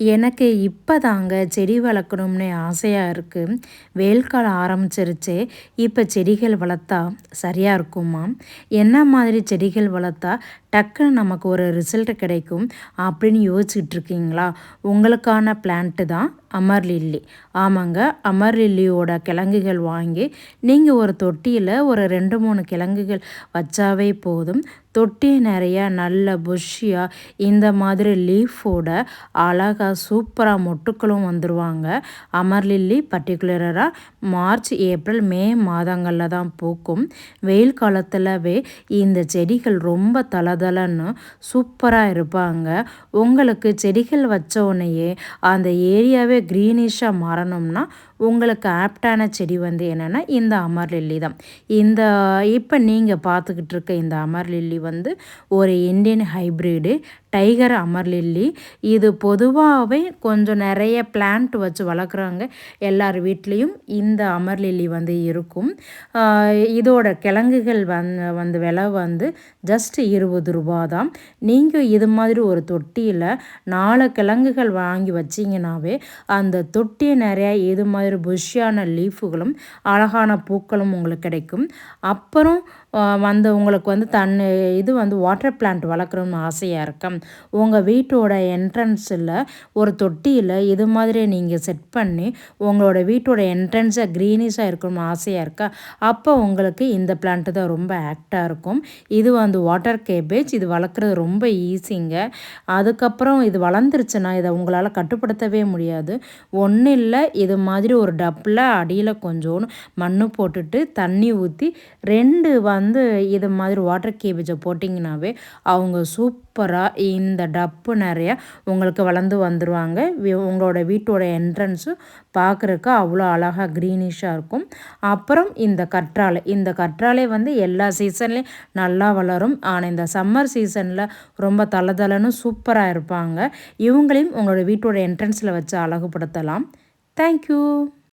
எனக்கு இப்போ தாங்க செடி வளர்க்கணும்னு ஆசையாக இருக்குது வெயில் காலம் ஆரம்பிச்சிருச்சு. இப்போ செடிகள் வளர்த்தா சரியாக இருக்குமா? என்ன மாதிரி செடிகள் வளர்த்தா டக்குன்னு நமக்கு ஒரு ரிசல்ட் கிடைக்கும். அப்படின்னு யோசிச்சுட்டு இருக்கீங்களா உங்களுக்கான பிளான்ட்டு தான் அமர் லில்லி. ஆமாங்க அமர் லில்லியோட கிழங்குகள் வாங்கி நீங்கள் ஒரு தொட்டியில் ஒரு ரெண்டு மூணு கிழங்குகள் வச்சாவே போதும். தொட்டி நிறையா நல்ல புஷ்ஷியாக இந்த மாதிரி லீஃபோட அழகாக சூப்பராக மொட்டுக்களும் வந்துடுவாங்க அமர் லில்லி பர்டிகுலராக மார்ச் ஏப்ரல் மே மாதங்களில் தான் பூக்கும். வெயில் காலத்தில்வே இந்த செடிகள் ரொம்ப தளதளன்னு சூப்பராக இருப்பாங்க. உங்களுக்கு செடிகள் வச்ச உடனேயே அந்த ஏரியாவே க்ரீனிஷாக மாறணும்னா உங்களுக்கு ஆப்டான செடி வந்து என்னென்னா இந்த அமர் லில்லி தான். இந்த இப்போ நீங்கள் பார்த்துக்கிட்டு இருக்க இந்த அமர் லில்லி வந்து ஒரு Indian hybrid tiger amaryllis. இது பொதுவாகவே கொஞ்சம் நிறைய பிளான்ட் வச்சு வளர்க்குறாங்க எல்லார் வீட்லேயும் இந்த அமர் லில்லி வந்து இருக்கும். இதோட கிழங்குகள் வந் வந்து விலை வந்து ஜஸ்ட் இருபது ரூபா தான். நீங்கள் இது மாதிரி ஒரு தொட்டியில் நாலு கிழங்குகள் வாங்கி வச்சிங்கனாவே அந்த தொட்டியை நிறையா இது மாதிரி புஷ்ஷியான லீஃபுகளும் அழகான பூக்களும் உங்களுக்கு கிடைக்கும். அப்புறம் வந்து உங்களுக்கு வந்து தன் இது வந்து வாட்டர் பிளான்ட் வளர்க்குறோம்னு ஆசையாக இருக்கும். உங்கள் வீட்டோட என்ட்ரன்ஸில் ஒரு தொட்டியில் இது மாதிரி நீங்கள் செட் பண்ணி உங்களோட வீட்டோட என்ட்ரன்ஸை க்ரீனிஷாக இருக்கணும்னு ஆசையாக இருக்கா? அப்போ உங்களுக்கு இந்த பிளான்ட்டு தான் ரொம்ப ஆக்டாக இருக்கும். இது வந்து வாட்டர் கேபேஜ் இது வளர்க்குறது ரொம்ப ஈஸிங்க அதுக்கப்புறம் இது வளர்ந்துருச்சுன்னா இதை உங்களால் கட்டுப்படுத்தவே முடியாது. ஒன்றும் இல்லை இது மாதிரி ஒரு டப்பில் அடியில் கொஞ்சோன்னு மண் போட்டுட்டு தண்ணி ஊற்றி ரெண்டு வந்து இது மாதிரி வாட்டர் கேபேஜை போட்டிங்கனாவே அவங்க சூப்பராக இந்த டப்பு நிறையா உங்களுக்கு வளர்ந்து வந்துடுவாங்க உங்களோட வீட்டோட என்ட்ரன்ஸும் பார்க்குறக்கு அவ்வளோ அழகாக க்ரீனிஷாக இருக்கும். அப்புறம் இந்த கற்றாழை இந்த கற்றாழை வந்து எல்லா சீசன்லேயும் நல்லா வளரும். ஆனால் இந்த சம்மர் சீசனில் ரொம்ப தளதளன்னு சூப்பராக இருப்பாங்க. இவங்களையும் உங்களோட வீட்டோட என்ட்ரன்ஸில் வச்சு அழகுபடுத்தலாம். Thank you.